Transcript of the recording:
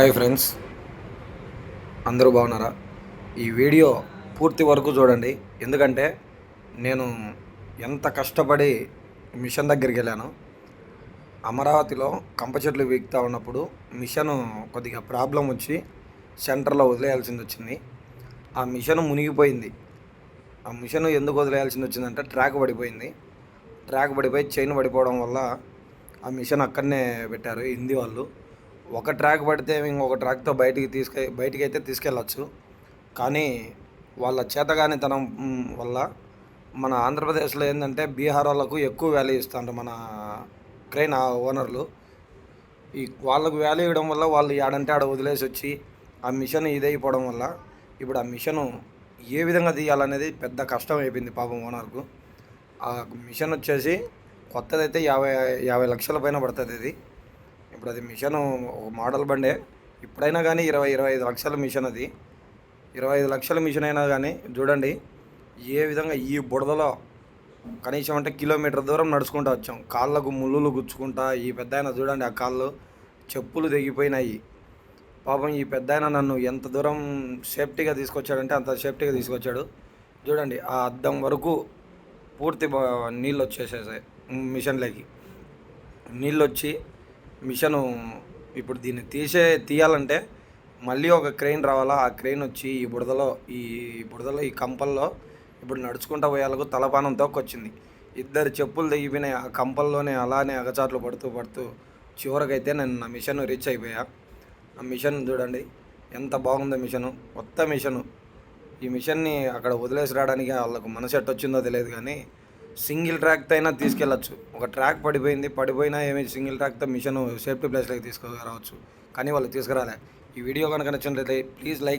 Hi friends. అందరూ బాగున్నారా? ఈ వీడియో పూర్తి వరకు చూడండి. ఎందుకంటే నేను ఎంత కష్టపడి మిషన్ దగ్గరికి వెళ్ళాను అమరావతిలో కంప చెట్లు వీక్తా ఉన్నప్పుడు మిషన్ కొద్దిగా ప్రాబ్లం వచ్చి సెంటర్లో వదిలేయాల్సింది వచ్చింది. ఆ మిషన్ మునిగిపోయింది. ఆ మిషన్ ఎందుకు వదిలేయాల్సింది వచ్చిందంటే ట్రాక్ పడిపోయింది. ట్రాక్ పడిపోయి చైన్ పడిపోవడం వల్ల ఆ మిషన్ అక్కడనే పెట్టారు. హిందీ వాళ్ళు. ఒక ట్రాక్ పడితే ఇంకొక ట్రాక్తో బయటికి తీసుకె బయటికి అయితే తీసుకెళ్ళచ్చు. కానీ వాళ్ళ చేతగానితనం వల్ల మన ఆంధ్రప్రదేశ్లో ఏంటంటే బీహార్ వాళ్ళకు ఎక్కువ వాల్యూ ఇస్తారు మన క్రైన్ ఓనర్లు. ఈ వాళ్ళకు వాల్యూ ఇవ్వడం వల్ల వాళ్ళు ఏడంటే ఆడ వదిలేసి వచ్చి ఆ మిషన్ ఇదైపోవడం వల్ల ఇప్పుడు ఆ మిషను ఏ విధంగా తీయాలనేది పెద్ద కష్టం అయిపోయింది పాపం ఓనర్కు. ఆ మిషన్ వచ్చేసి కొత్తదైతే యాభై యాభై లక్షల పైన పడుతుంది ఇది. ఇప్పుడు అది మిషన్ ఒక మోడల్ బండే. ఇప్పుడైనా కానీ ఇరవై ఇరవై ఐదు లక్షల మిషన్ అది. ఇరవై ఐదు లక్షల మిషన్ అయినా కానీ చూడండి ఏ విధంగా ఈ బుడదలో కనీసం అంటే కిలోమీటర్ దూరం నడుచుకుంటూ వచ్చాం. కాళ్ళకు ముళ్ళులు గుచ్చుకుంటా ఈ పెద్ద ఆయన చూడండి ఆ కాళ్ళు చెప్పులు తెగిపోయినాయి. పాపం ఈ పెద్ద ఆయన నన్ను ఎంత దూరం సేఫ్టీగా తీసుకొచ్చాడంటే అంత సేఫ్టీగా తీసుకొచ్చాడు. చూడండి ఆ అద్దం వరకు పూర్తి నీళ్ళు వచ్చేసేసాయి మిషన్లోకి. నీళ్ళు వచ్చి మిషను ఇప్పుడు దీన్ని తీసే తీయాలంటే మళ్ళీ ఒక క్రెయిన్ రావాలా? ఆ క్రెయిన్ వచ్చి ఈ బుడదలో ఈ బుడదలో ఈ కంపల్లో ఇప్పుడు నడుచుకుంటా పోయేలకు తలపానం తోకొచ్చింది. ఇద్దరు చెప్పులు తెగిపోయినాయి. ఆ కంపల్లోనే అలానే అగచాట్లు పడుతూ పడుతూ చివరికైతే నేను నా మిషన్ రీచ్ అయిపోయా. ఆ మిషన్ చూడండి. ఎంత బాగుందో మిషను. కొత్త మిషను. ఈ మిషన్ని అక్కడ వదిలేసి రావడానికి వాళ్ళకు మనసు ఎట్టొచ్చిందో తెలియదు కానీ సింగిల్ ట్రాక్తో అయినా తీసుకెళ్ళచ్చు. ఒక ట్రాక్ పడిపోయింది పడిపోయినా ఏమి సింగిల్ ట్రాక్తో మిషన్ సేఫ్టీ ప్లేస్లోకి తీసుకురావచ్చు. కానీ వాళ్ళు తీసుకురాలే. ఈ వీడియో కనుక నచ్చినట్లయితే ప్లీజ్ లైక్